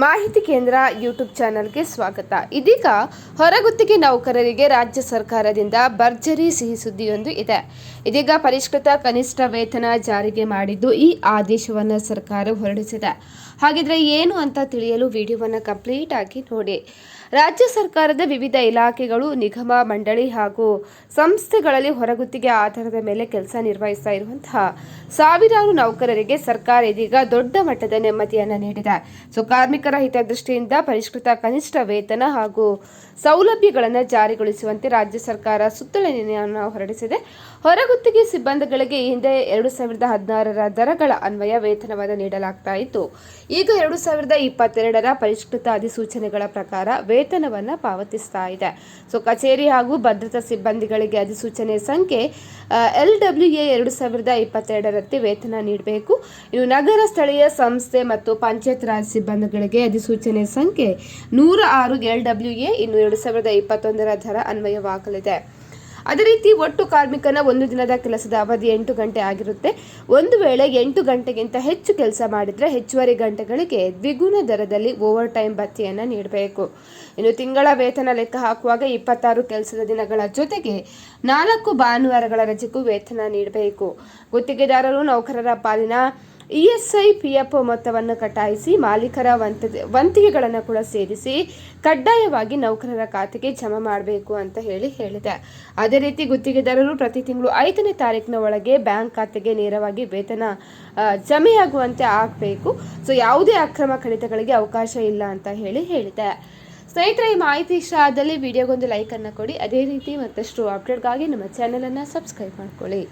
ಮಾಹಿತಿ ಕೇಂದ್ರ ಯೂಟ್ಯೂಬ್ ಚಾನಲ್ಗೆ ಸ್ವಾಗತ. ಇದೀಗ ಹೊರಗುತ್ತಿಗೆ ನೌಕರರಿಗೆ ರಾಜ್ಯ ಸರ್ಕಾರದಿಂದ ಭರ್ಜರಿ ಸಿಹಿ ಸುದ್ದಿಯೊಂದು ಇದೆ. ಇದೀಗ ಪರಿಷ್ಕೃತ ಕನಿಷ್ಠ ವೇತನ ಜಾರಿಗೆ ಮಾಡಿದ್ದು ಈ ಆದೇಶವನ್ನು ಸರ್ಕಾರ ಹೊರಡಿಸಿದೆ. ಹಾಗಿದ್ರೆ ಏನು ಅಂತ ತಿಳಿಯಲು ವಿಡಿಯೋವನ್ನು ಕಂಪ್ಲೀಟ್ ಆಗಿ ನೋಡಿ. ರಾಜ್ಯ ಸರ್ಕಾರದ ವಿವಿಧ ಇಲಾಖೆಗಳು, ನಿಗಮ, ಮಂಡಳಿ ಹಾಗೂ ಸಂಸ್ಥೆಗಳಲ್ಲಿ ಹೊರಗುತ್ತಿಗೆ ಆಧಾರದ ಮೇಲೆ ಕೆಲಸ ನಿರ್ವಹಿಸ್ತಾ ಇರುವಂತಹ ಸಾವಿರಾರು ನೌಕರರಿಗೆ ಸರ್ಕಾರ ಇದೀಗ ದೊಡ್ಡ ಮಟ್ಟದ ನೆಮ್ಮದಿಯನ್ನು ನೀಡಿದೆ. ಸೊ ಕಾರ್ಮಿಕರ ಹಿತದೃಷ್ಟಿಯಿಂದ ಪರಿಷ್ಕೃತ ಕನಿಷ್ಠ ವೇತನ ಹಾಗೂ ಸೌಲಭ್ಯಗಳನ್ನು ಜಾರಿಗೊಳಿಸುವಂತೆ ರಾಜ್ಯ ಸರ್ಕಾರ ಸುತ್ತೋಲೆಯನ್ನು ಹೊರಡಿಸಿದೆ. ಹೊರಗುತ್ತಿಗೆ ಸಿಬ್ಬಂದಿಗಳಿಗೆ ಈ ಹಿಂದೆ ಎರಡು ಸಾವಿರದ ಹದಿನಾರರ ದರಗಳ ಅನ್ವಯ ವೇತನವನ್ನು ನೀಡಲಾಗ್ತಾ ಇತ್ತು. ಈಗ ಎರಡು ಸಾವಿರದ ಇಪ್ಪತ್ತೆರಡರ ಪರಿಷ್ಕೃತ ಅಧಿಸೂಚನೆಗಳ ಪ್ರಕಾರ ವೇತನವನ್ನು ಪಾವತಿಸ್ತಾ ಇದೆ. ಸೊ, ಕಚೇರಿ ಹಾಗೂ ಭದ್ರತಾ ಸಿಬ್ಬಂದಿಗಳಿಗೆ ಅಧಿಸೂಚನೆ ಸಂಖ್ಯೆ ಎಲ್ ಡಬ್ಲ್ಯೂ ಎ ಎರಡು ಸಾವಿರದ ಇಪ್ಪತ್ತೆರಡರಂತೆ ವೇತನ ನೀಡಬೇಕು. ಇನ್ನು ನಗರ ಸ್ಥಳೀಯ ಸಂಸ್ಥೆ ಮತ್ತು ಪಂಚಾಯತ್ ರಾಜ್ ಸಿಬ್ಬಂದಿಗಳಿಗೆ ಅಧಿಸೂಚನೆ ಸಂಖ್ಯೆ ನೂರ ಆರು ಎಲ್ ಡಬ್ಲ್ಯೂ ಎ ಇನ್ನು ಎರಡು ಸಾವಿರದ ಇಪ್ಪತ್ತೊಂದರ ದರ ಅನ್ವಯವಾಗಲಿದೆ. ಅದೇ ರೀತಿ ಒಟ್ಟು ಕಾರ್ಮಿಕನ ಒಂದು ದಿನದ ಕೆಲಸದ ಅವಧಿ ಎಂಟು ಗಂಟೆ ಆಗಿರುತ್ತೆ. ಒಂದು ವೇಳೆ ಎಂಟು ಗಂಟೆಗಿಂತ ಹೆಚ್ಚು ಕೆಲಸ ಮಾಡಿದರೆ ಹೆಚ್ಚುವರಿ ಗಂಟೆಗಳಿಗೆ ದ್ವಿಗುಣ ದರದಲ್ಲಿ ಓವರ್ ಟೈಮ್ ಭತ್ಯೆಯನ್ನು ನೀಡಬೇಕು. ಇನ್ನು ತಿಂಗಳ ವೇತನ ಲೆಕ್ಕ ಹಾಕುವಾಗ ಇಪ್ಪತ್ತಾರು ಕೆಲಸದ ದಿನಗಳ ಜೊತೆಗೆ ನಾಲ್ಕು ಭಾನುವಾರಗಳ ರಜೆಗೂ ವೇತನ ನೀಡಬೇಕು. ಗುತ್ತಿಗೆದಾರರು, ನೌಕರರ ಪಾಲಿನ ಇಎಸ್ಐ ಪಿಎಫ್ ಮೊತ್ತವನ್ನು ಕಟಾಯಿಸಿ ಮಾಲೀಕರ ವಂತ, ವಂತಿಗೆಗಳನ್ನು ಕೂಡ ಸೇರಿಸಿ ಕಡ್ಡಾಯವಾಗಿ ನೌಕರರ ಖಾತೆಗೆ ಜಮಾ ಮಾಡಬೇಕು ಅಂತ ಹೇಳಿ ಹೇಳಿದೆ. ಅದೇ ರೀತಿ ಗುತ್ತಿಗೆದಾರರು ಪ್ರತಿ ತಿಂಗಳು ಐದನೇ ತಾರೀಕಿನ ಒಳಗೆ ಬ್ಯಾಂಕ್ ಖಾತೆಗೆ ನೇರವಾಗಿ ವೇತನ ಜಮೆಯಾಗುವಂತೆ ಆಗಬೇಕು. ಸೊ, ಯಾವುದೇ ಅಕ್ರಮ ಕಡಿತಗಳಿಗೆ ಅವಕಾಶ ಇಲ್ಲ ಅಂತ ಹೇಳಿ ಹೇಳಿದೆ. ಸ್ನೇಹಿತರೆ, ಈ ಮಾಹಿತಿ ಇಷ್ಟ ಆದಲ್ಲಿ ವಿಡಿಯೋಗೊಂದು ಲೈಕನ್ನು ಕೊಡಿ. ಅದೇ ರೀತಿ ಮತ್ತಷ್ಟು ಅಪ್ಡೇಟ್ಗಾಗಿ ನಮ್ಮ ಚಾನಲನ್ನು ಸಬ್ಸ್ಕ್ರೈಬ್ ಮಾಡ್ಕೊಳ್ಳಿ.